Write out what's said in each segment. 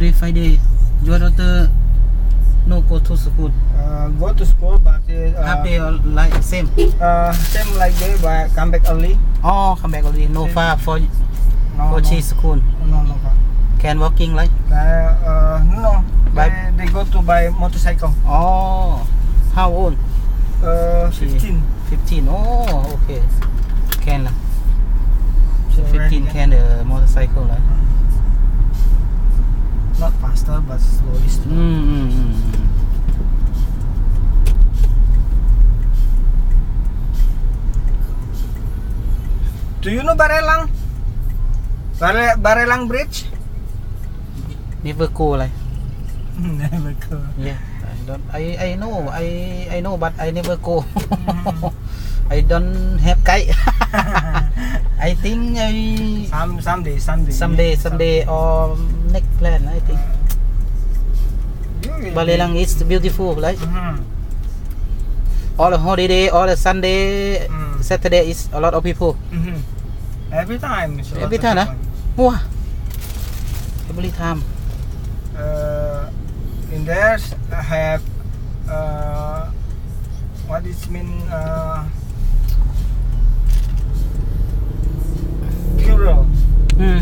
today Friday. Your daughter no go to school. Uh, go to school, but uh, Half day or like same. uh, same like day, but come back early. Oh, come back early. No Same. far for No, for no, school. no, no. no. Can walking like. Uh, uh, no, By- they, they go to buy motorcycle. Oh, how old? Uh, 15. 15. Oh, okay. Can lah. So 15 already can the motorcycle lah. Not faster, but slowly. slow. Mm, mm, mm, mm. Do you know Barelang? Bare, Barelang Bridge? Never go like. Never go. Yeah. I don't. I I know. I I know, but I never go. I don't have kite. I think I Some someday, someday. someday someday or next plan. I think. Balelang is beautiful, like Mhm. all the holiday, all the Sunday, Mm. Saturday is a lot of people. Mhm. Every time. Every time, people. Wah, every time. Uh, in there I have uh, what is mean uh, bureau Hmm.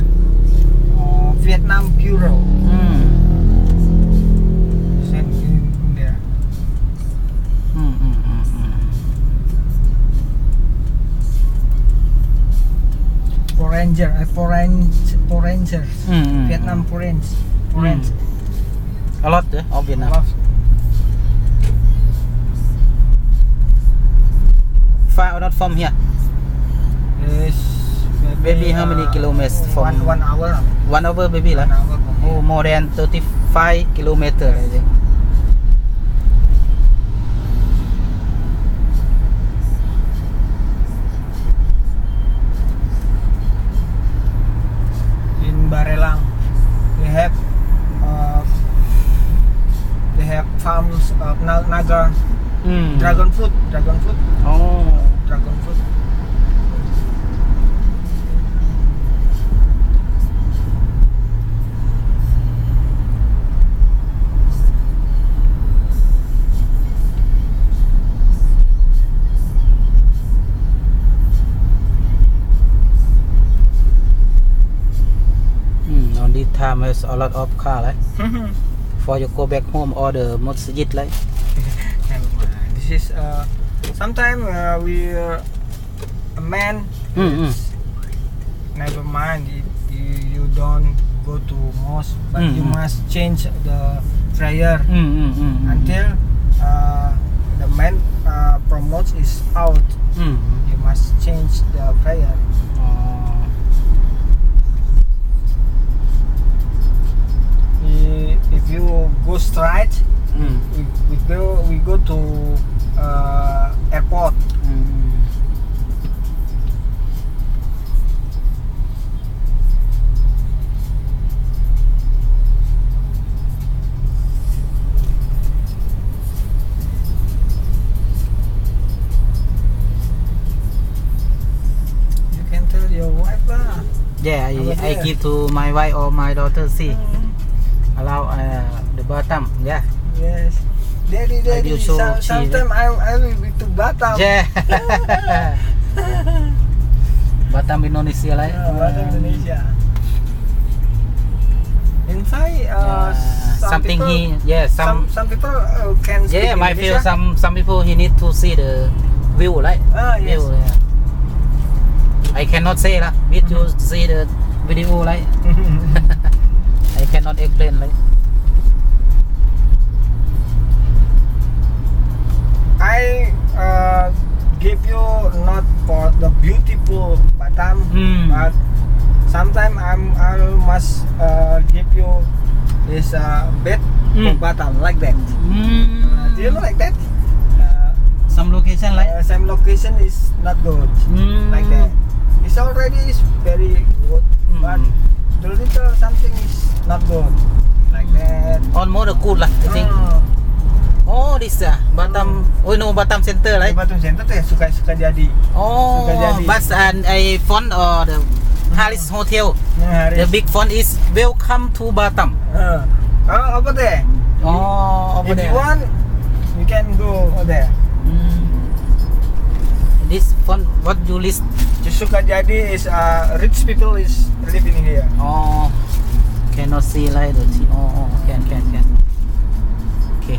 uh, Vietnam bureau Hmm. Power Ranger, eh, Power Ranger, hmm, hmm. Vietnam Power Ranger, Power hmm. Ranger. Hmm. A lot ya? Oh Vietnam. Far not from here. Yes. Maybe, maybe how many uh, kilometers from? One, one hour. One hour maybe one lah. Hour, oh, more than 35 kilometer I think. Barelang. They have uh, they have farms of na- naga Hmm. dragon fruit, dragon fruit, Oh. dragon fruit. Time there's a lot of car like. For you go back home or the masjid like. Mind. This is uh, sometime uh, we uh, a man. Mm, mm. Never mind. If you, you don't go to mosque, but Mm, you mm. must change the prayer Hmm. Hmm. Hmm. hmm. until uh, the man uh, promotes is out. Go straight, Hmm. we, we go we go to uh, airport. Hmm. You can tell your wife lah. Yeah, I, I give to my wife or my daughter see. Allow uh, the Batam. Yeah. Yes. Daddy, daddy. show some, she- sometime I I will be to Batam. Yeah. Batam Indonesia lah. Yeah, Batam Indonesia. In fact, uh, Yeah, some something people, he yeah some some, some people uh, can speak yeah might feel some some people he need to see the view right Ah yes. view yeah. I cannot say lah need to see the video right I cannot explain like Hmm. but sometimes I'm I must uh, give you this uh, bed Hmm. Batam like that. Uh, mm, do you know like that? Uh, some location like uh, same location is not good mm, like that. It's already is very good, Hmm. but the little something is not good like that. almost good lah I think Uh, oh this ah Batam oh no Batam center di right Batam Center ya suka suka jadi. oh Suka jadi. but and I phone or the Haris Hotel. Nah, The Haris. big font is Welcome to Batam. Uh, oh, over there. Oh, over if there. you want, you can go over there. Hmm. This font, what you list? Sukajadi is uh, rich people is living here. Oh, cannot see like the. Oh, oh, can, can, can. Okay.